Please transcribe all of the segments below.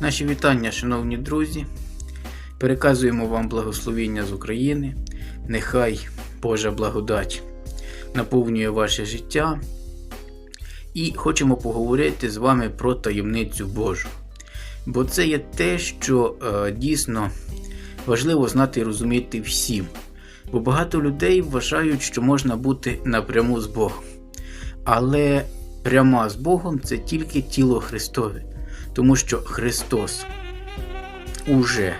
Наші вітання, шановні друзі. Переказуємо вам благословіння з України. Нехай Божа благодать наповнює ваше життя. І хочемо поговорити з вами про таємницю Божу. Бо це є те, що е, дійсно важливо знати і розуміти всім. Бо багато людей вважають, що можна бути напряму з Богом. Але пряма з Богом це тільки тіло Христове, тому що Христос уже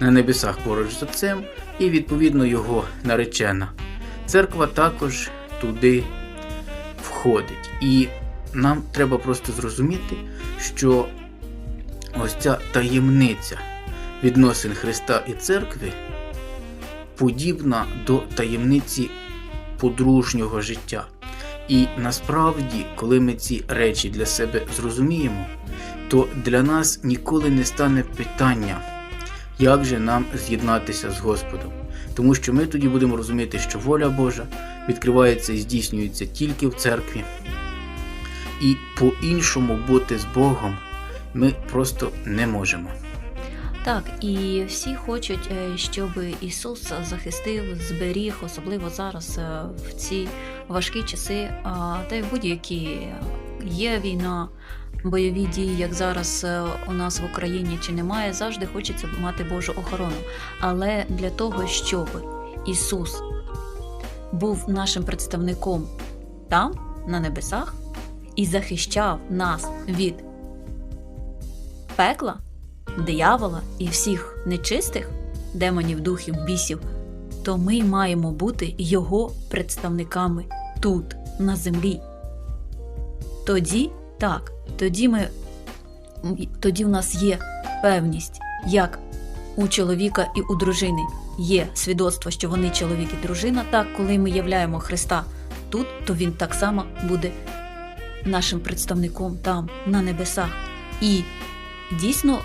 на небесах поруч з Отцем, і відповідно Його наречена. Церква також туди входить. І нам треба просто зрозуміти, що ось ця таємниця відносин Христа і церкви подібна до таємниці подружнього життя. І насправді, коли ми ці речі для себе зрозуміємо, то для нас ніколи не стане питання, як же нам з'єднатися з Господом. Тому що ми тоді будемо розуміти, що воля Божа відкривається і здійснюється тільки в церкві. І по-іншому бути з Богом ми просто не можемо. Так, і всі хочуть, е, щоб Ісус захистив, зберіг, особливо зараз е, в ці важкі часи, та й будь-які є війна, бойові дії, як зараз е, у нас в Україні чи немає, завжди хочеться мати Божу охорону. Але для того, щоб Ісус був нашим представником там, на небесах, і захищав нас від пекла, диявола і всіх нечистих демонів, духів, бісів, то ми маємо бути його представниками тут, на землі. Тоді так, тоді ми тоді в нас є певність, як у чоловіка і у дружини є свідоцтво, що вони чоловік і дружина. Так, коли ми являємо Христа тут, то він так само буде нашим представником там, на небесах. І дійсно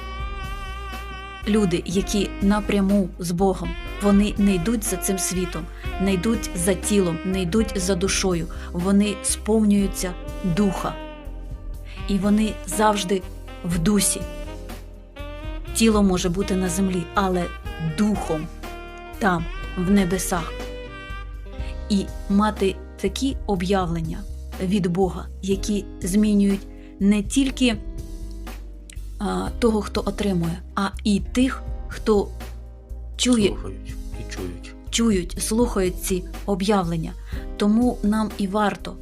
люди, які напряму з Богом, вони не йдуть за цим світом, не йдуть за тілом, не йдуть за душою, вони сповнюються духа. І вони завжди в дусі. Тіло може бути на землі, але духом там, в небесах. І мати такі об'явлення від Бога, які змінюють не тільки а, того, хто отримує, а і тих, хто чує, Слухають і чують. чують, слухають ці об'явлення. Тому нам і варто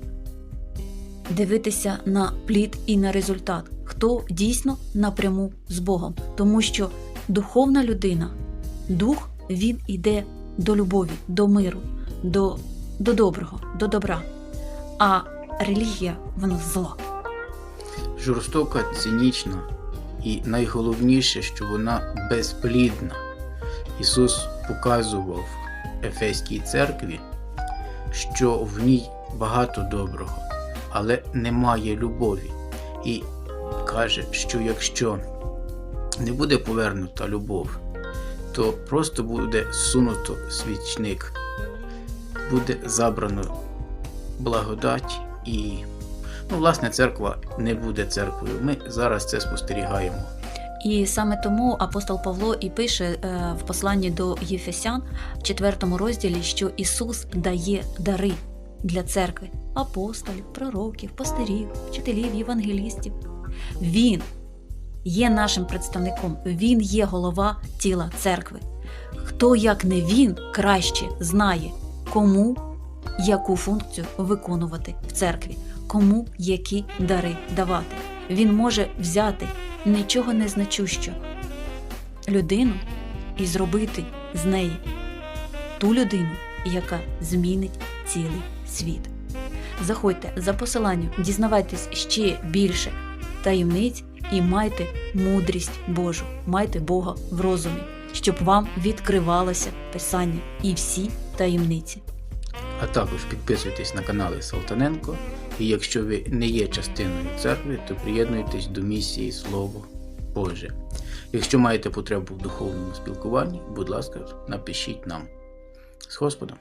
дивитися на плід і на результат, хто дійсно напряму з Богом. Тому що духовна людина, дух, він іде до любові, до миру, до, до доброго, до добра. А релігія вона зло. Жорстока, цинічна і найголовніше, що вона безплідна. Ісус показував Ефеській церкві, що в ній багато доброго, але немає любові. І каже, що якщо не буде повернута любов, то просто буде сунуто свічник, буде забрано благодать і, ну, власне, церква не буде церквою. Ми зараз це спостерігаємо. І саме тому апостол Павло і пише е, в посланні до Єфесян в 4 розділі, що Ісус дає дари для церкви апостолів, пророків, пастирів, вчителів, євангелістів. Він є нашим представником, Він є голова тіла церкви. Хто, як не він, краще знає, кому яку функцію виконувати в церкві, кому які дари давати. Він може взяти нічого не значущу людину і зробити з неї ту людину, яка змінить цілий світ. Заходьте за посиланням, дізнавайтесь ще більше таємниць і майте мудрість Божу, майте Бога в розумі, щоб вам відкривалося Писання і всі таємниці. А також підписуйтесь на канали Салтаненко. І якщо ви не є частиною церкви, то приєднуйтесь до місії Слово Боже. Якщо маєте потребу в духовному спілкуванні, будь ласка, напишіть нам з Господом.